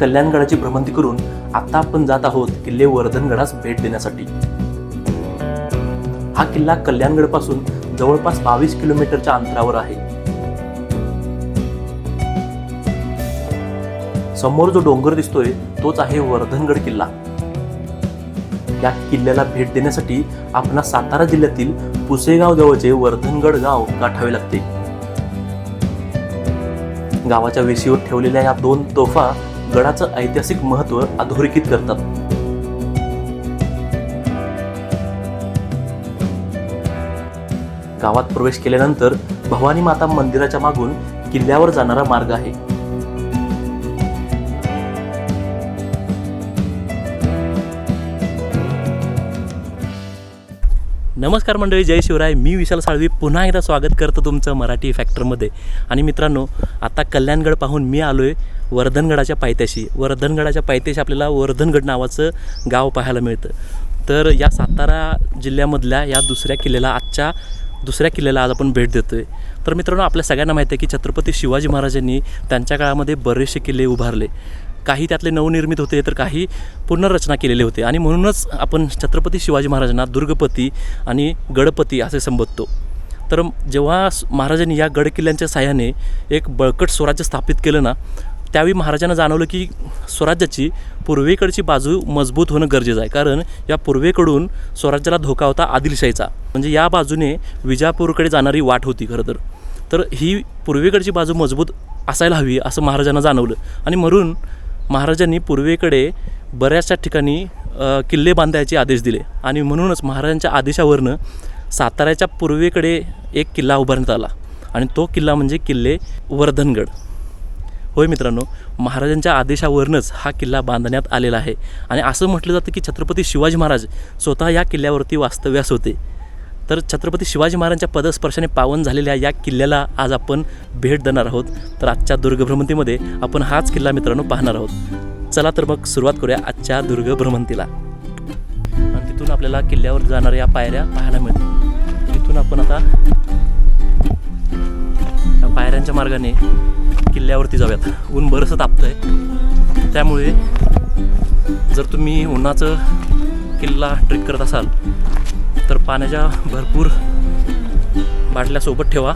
कल्याणगडाची भ्रमंती करून आता आपण जात आहोत किल्ले वर्धनगडास भेट देण्यासाठी. हा किल्ला कल्याणगडपासून जवळपास बावीस किलोमीटरच्या अंतरावर आहे. समोर जो डोंगर दिसतोय तोच आहे वर्धनगड किल्ला. या किल्ल्याला भेट देण्यासाठी आपणा सातारा जिल्ह्यातील पुसेगाव जवळचे वर्धनगड गाव गाठावे लागते. गावाच्या वेशीवर ठेवलेल्या या दोन तोफा गडाचं ऐतिहासिक महत्त्व अधोरेखित करतात. गावात प्रवेश केल्यानंतर भवानी माता मंदिराच्या मागून किल्ल्यावर जाणारा मार्ग आहे. नमस्कार मंडळी जय शिवराय. मी विशाल साळवी. पुन्हा एकदा स्वागत करतो तुमचं मराठी फॅक्टरमध्ये आणि मित्रांनो आता कल्याणगड पाहून मी आलो आहे वर्धनगडाच्या पायथ्याशी. वर्धनगडाच्या पायथ्याशी आपल्याला वर्धनगड नावाचं गाव पाहायला मिळतं. तर या सातारा जिल्ह्यामधल्या या दुसऱ्या किल्ल्याला आजच्या दुसऱ्या किल्ल्याला आज आपण भेट देतो आहे तर मित्रांनो आपल्या सगळ्यांना माहिती आहे की छत्रपती शिवाजी महाराजांनी त्यांच्या काळामध्ये बरेचसे किल्ले उभारले. काही त्यातले नवनिर्मित होते तर काही पुनर्रचना केलेले होते. आणि म्हणूनच आपण छत्रपती शिवाजी महाराजांना दुर्गपती आणि गडपती असे संबोधतो. तर जेव्हा महाराजांनी या गड किल्ल्यांच्या साह्याने एक बळकट स्वराज्य स्थापित केलं ना त्यावेळी महाराजांना जाणवलं की स्वराज्याची पूर्वेकडची बाजू मजबूत होणं गरजेचं आहे. कारण या पूर्वेकडून स्वराज्याला धोका होता आदिलशाहीचा. म्हणजे या बाजूने विजापूरकडे जाणारी वाट होती खरं तर. तर ही पूर्वेकडची बाजू मजबूत असायला हवी असं महाराजांना जाणवलं. आणि म्हणून महाराजांनी पूर्वेकडे बऱ्याचशा ठिकाणी किल्ले बांधायचे आदेश दिले. आणि म्हणूनच महाराजांच्या आदेशावरनं साताऱ्याच्या पूर्वेकडे एक किल्ला उभारण्यात आला. आणि तो किल्ला म्हणजे किल्ले वर्धनगड. होय मित्रांनो महाराजांच्या आदेशावरूनच हा किल्ला बांधण्यात आलेला आहे. आणि असं म्हटलं जातं की छत्रपती शिवाजी महाराज स्वतः या किल्ल्यावरती वास्तव्यास होते. तर छत्रपती शिवाजी महाराजांच्या पदस्पर्शाने पावन झालेल्या या किल्ल्याला आज आपण भेट देणार आहोत. तर आजच्या दुर्गभ्रमंतीमध्ये आपण हाच किल्ला मित्रांनो पाहणार आहोत. चला तर मग सुरुवात करूया आजच्या दुर्गभ्रमंतीला. आणि तिथून आपल्याला किल्ल्यावर जाणाऱ्या पायऱ्या पाहायला मिळतात तिथून आपण आता मार्गाने किल्ल्यावरती जाऊयात. ऊन बरंचसं आहे त्यामुळे जर तुम्ही उन्हाचं किल्ला ट्रेक करत असाल तर पाण्याच्या भरपूर बाटल्या सोबत ठेवा.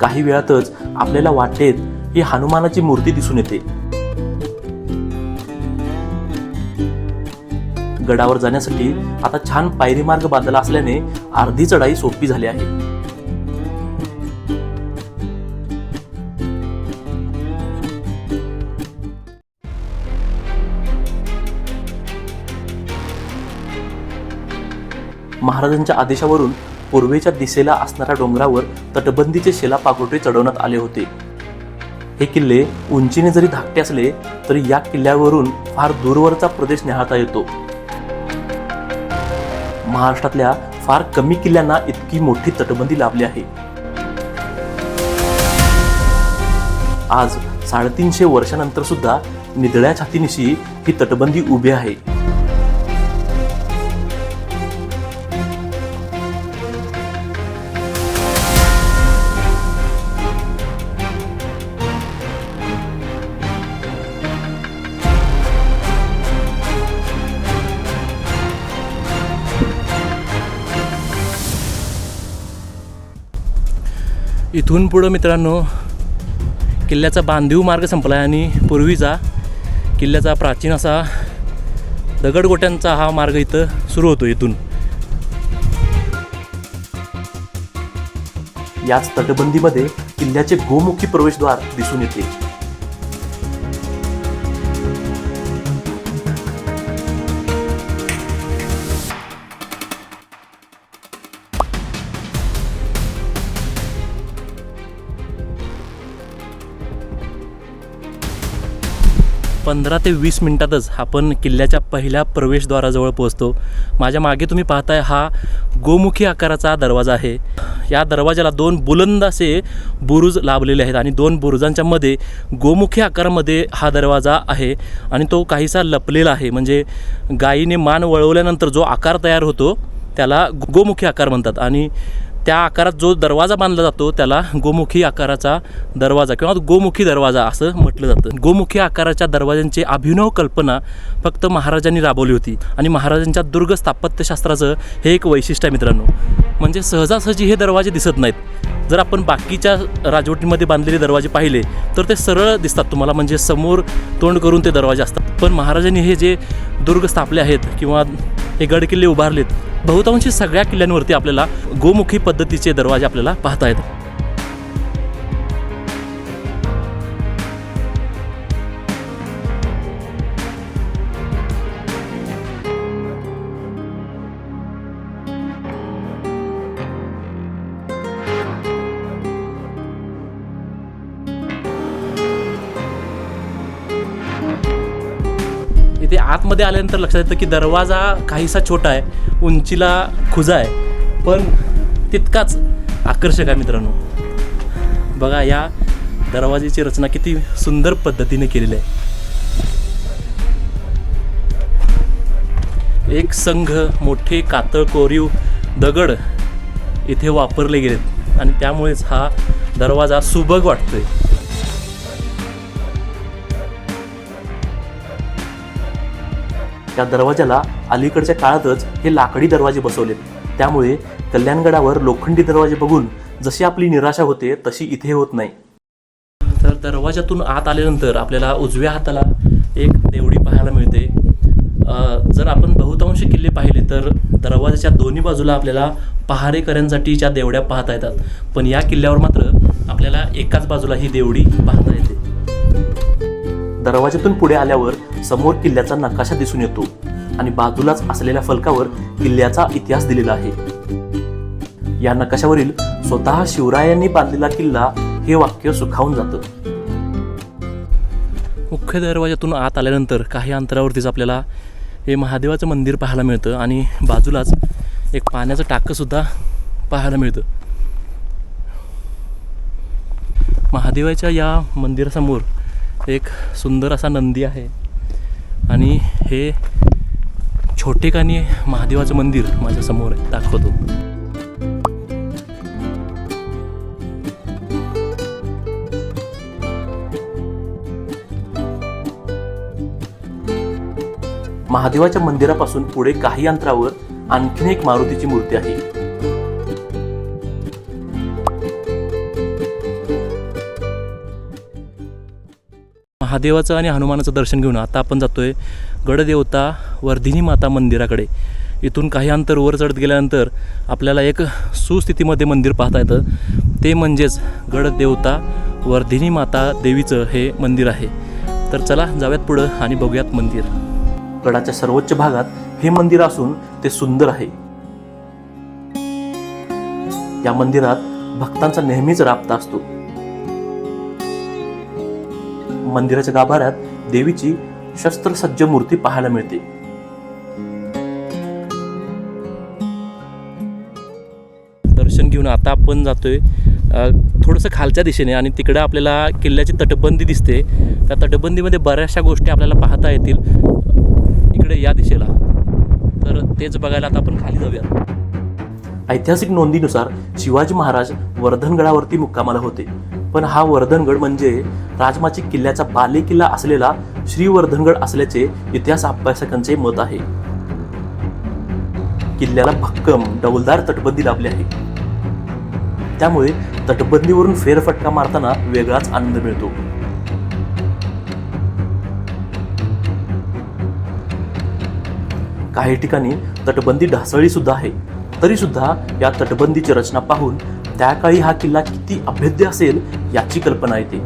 काही वेळातच आपल्याला वाटेत ही हनुमानाची मूर्ती दिसून येते. गडावर जाण्यासाठी आता छान पायरी मार्ग बांधला असल्याने अर्धी चढाई सोपी झाली आहे. महाराजांच्या आदेशावरून पूर्वेच्या दिशेला असणाऱ्या डोंगरावर तटबंदीचे शेला पाकोटे चढवण्यात आले होते. हे किल्ले उंचीने जरी धाकटे असले तरी या किल्ल्यावरून फार दूरवरचा प्रदेश न्याहता येतो. महाराष्ट्रातल्या फार कमी किल्ल्यांना इतकी मोठी तटबंदी लाभली आहे. आज साडेतीनशे वर्षानंतर सुद्धा निधळ्या छातीनिशी ही तटबंदी उभी आहे. इथून पुढं मित्रांनो किल्ल्याचा बांधीव मार्ग संपला आहे आणि पूर्वीचा किल्ल्याचा प्राचीन असा दगडगोट्यांचा हा मार्ग इथं सुरू होतो इथून. याच तटबंदीमध्ये किल्ल्याचे गोमुखी प्रवेशद्वार दिसून येते. पंधरा ते वीस मिनटातच आपण किल्ल्याच्या पहिल्या प्रवेशद्वाराजवळ पोहोचतो. माझ्या मागे तुम्ही पाहताय हा गोमुखी आकाराचा दरवाजा आहे. या दरवाजाला दोन बुलंद असे बुरुज लाभलेले आहेत आणि दोन बुरुजांच्या मध्ये गोमुखी आकारामध्ये हा दरवाजा आहे आणि तो काहीसा लपलेला आहे. म्हणजे गायीने मान वळवल्यानंतर जो आकार तयार होतो त्याला गोमुखी आकार म्हणतात आणि त्या आकारात जो दरवाजा बांधला जातो त्याला गोमुखी आकाराचा दरवाजा किंवा गोमुखी दरवाजा असं म्हटलं जातं. गोमुखी आकाराच्या दरवाजांची अभिनव कल्पना फक्त महाराजांनी राबवली होती. आणि महाराजांच्या दुर्ग स्थापत्यशास्त्राचं हे एक वैशिष्ट्य आहे मित्रांनो. म्हणजे सहजासहजी हे दरवाजे दिसत नाहीत. जर आपण बाकीच्या राजवटीमध्ये बांधलेले दरवाजे पाहिले तर ते सरळ दिसतात तुम्हाला. म्हणजे समोर तोंड करून ते दरवाजे असतात. पण महाराजांनी हे जे दुर्ग स्थापले आहेत किंवा हे गडकिल्ले उभारलेत बहुतांशी सगळ्या किल्ल्यांवरती आपल्याला गोमुखी पद्धतीचे दरवाजे आपल्याला पाहता येतात. आतमध्ये आल्यानंतर लक्षात येतं की दरवाजा काहीसा छोटा आहे उंचीला खुजा आहे. पण तितकाच आकर्षक आहे मित्रांनो. बघा या दरवाजेची रचना किती सुंदर पद्धतीने केलेली आहे. एक संघ मोठे कातळ कोरीव दगड इथे वापरले गेलेत. आणि त्यामुळेच हा दरवाजा सुबक वाटतोय. त्या दरवाजाला अलीकडच्या काळातच हे लाकडी दरवाजे बसवलेत. त्यामुळे कल्याणगडावर लोखंडी दरवाजे बघून जशी आपली निराशा होते तशी इथे होत नाही. तर दरवाजातून आत आल्यानंतर आपल्याला उजव्या हाताला एक देवडी पाहायला मिळते. जर आपण बहुतांश किल्ले पाहिले तर दरवाजाच्या दोन्ही बाजूला आपल्याला पहारेकऱ्यांसाठीच्या देवड्या पाहता येतात. पण या किल्ल्यावर मात्र आपल्याला एकाच बाजूला ही देवडी पाहता येते. दरवाजातून पुढे आल्यावर समोर किल्ल्याचा नकाशा दिसून येतो आणि बाजूलाच असलेल्या फलकावर किल्ल्याचा इतिहास दिलेला आहे. या नकाशावरील स्वतः शिवरायांनी बांधलेला किल्ला हे वाक्य सुखावून जातं. मुख्य दरवाजातून आत आल्यानंतर काही अंतरावरतीच आपल्याला हे महादेवाचं मंदिर पाहायला मिळतं आणि बाजूलाच एक पाण्याचं टाकंसुद्धा पाहायला मिळतं. महादेवाच्या या मंदिरासमोर एक सुंदर असा नंदी आहे. आणि हे छोटेकानी महादेवाचं मंदिर माझ्यासमोर आहे. दाखवतो. महादेवाच्या मंदिरापासून पुढे काही अंतरावर आणखीन एक मारुतीची मूर्ती आहे. महादेवाचं आणि हनुमानाचं दर्शन घेऊन आता आपण जातोय गडदेवता वर्धिनी माता मंदिराकडे. इथून काही अंतर वर चढत गेल्यानंतर आपल्याला एक सुस्थितीमध्ये मंदिर पाहता येतं. ते म्हणजेच गडदेवता वर्धिनी माता देवीचं हे मंदिर आहे. तर चला जाऊयात पुढं आणि बघूयात मंदिर. गडाच्या सर्वोच्च भागात हे मंदिर असून ते सुंदर आहे. या मंदिरात भक्तांचा नेहमीच राबता असतो. मंदिराच्या गाभाऱ्यात देवीची शस्त्रसज्ज मूर्ती पाहायला मिळते. दर्शन घेऊन आता आपण जातोय थोडंसं खालच्या दिशेने आणि तिकडं आपल्याला किल्ल्याची तटबंदी दिसते. त्या तटबंदीमध्ये बऱ्याचशा गोष्टी आपल्याला पाहता येतील. इकडे या दिशेला. तर तेच बघायला आता आपण खाली जाऊया ऐतिहासिक नोंदीनुसार शिवाजी महाराज वर्धनगडावरती मुक्कामाला होते. पण हा वर्धनगड म्हणजे राजमाची किल्ल्याचा बालेकिल्ला असलेला श्रीवर्धनगड असल्याचे इतिहास अभ्यासकांचे मत आहे. किल्ल्याला भक्कम डौलदार तटबंदी लाभली आहे. त्यामुळे तटबंदीवरून फेरफटका मारताना वेगळाच आनंद मिळतो. काही ठिकाणी तटबंदी ढासळी सुद्धा आहे. तरी सुद्धा या तटबंदीची रचना पाहून त्या काळी हा किल्ला किती अभेद्य असेल याची कल्पना येते.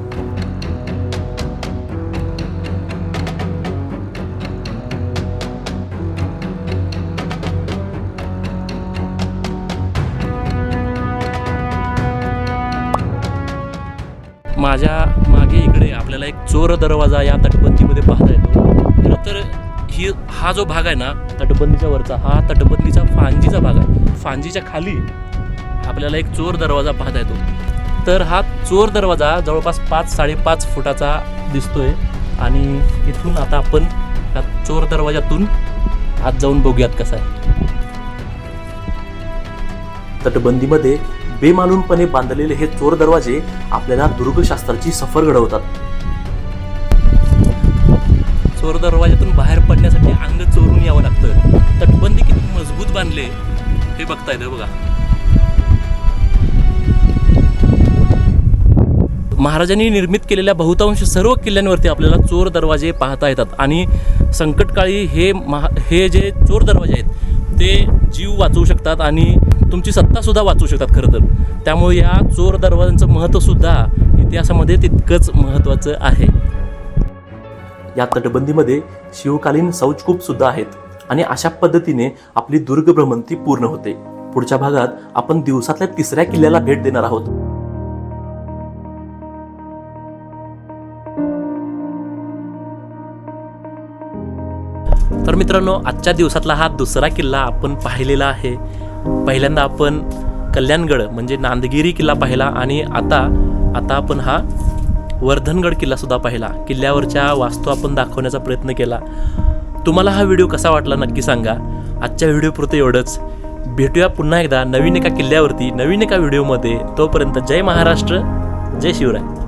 माझ्या मागे इकडे आपल्याला एक चोर दरवाजा या तटबंदीमध्ये पाहता येतो. खरं तर ही हा जो भाग आहे ना तटबंदीच्या वरचा हा तटबंदीचा फांजीचा भाग आहे. फांजीच्या खाली आपल्याला एक चोर दरवाजा पाहता येतो. तर हा चोर दरवाजा जवळपास पाच साडेपाच फुटाचा दिसतोय आणि इथून आता आपण त्या चोर दरवाजातून आत जाऊन बघूयात कसा आहे. तटबंदीमध्ये बेमालूमपणे बांधलेले हे चोर दरवाजे आपल्याला दुर्गशास्त्राची सफर घडवतात. चोर दरवाज्यातून बाहेर पडण्यासाठी अंग चोरून यावं लागतं. तटबंदी किती मजबूत बांधले हे बघता येतं बघा. महाराजांनी निर्मित केलेल्या बहुतांश सर्व किल्ल्यांवरती आपल्याला चोर दरवाजे पाहता येतात. आणि संकटकाळी हे महा हे जे चोर दरवाजे आहेत ते जीव वाचवू शकतात आणि तुमची सत्तासुद्धा वाचवू शकतात खरं तर. त्यामुळे या चोर दरवाजांचं महत्त्वसुद्धा इतिहासामध्ये तितकंच महत्त्वाचं आहे. या तटबंदीमध्ये शिवकालीन शौचकूप सुद्धा आहेत आणि अशा पद्धतीने आपली दुर्ग भ्रमंती पूर्ण होते. पुढच्या भागात आपण दिवसातल्या तिसऱ्या किल्ल्याला भेट देणार आहोत. मित्रांनो आजच्या दिवसातला हा दुसरा किल्ला आपण पाहिलेला आहे. पहिल्यांदा आपण कल्याणगड म्हणजे नांदगिरी किल्ला पाहिला आणि आता आता आपण हा वर्धनगड किल्लासुद्धा पाहिला. किल्ल्यावरच्या वास्तू आपण दाखवण्याचा प्रयत्न केला. तुम्हाला हा व्हिडिओ कसा वाटला नक्की सांगा. आजच्या व्हिडिओपुरते एवढंच. भेटूया पुन्हा एकदा नवीन एका किल्ल्यावरती नवीन एका व्हिडिओमध्ये. तोपर्यंत जय महाराष्ट्र जय शिवराय.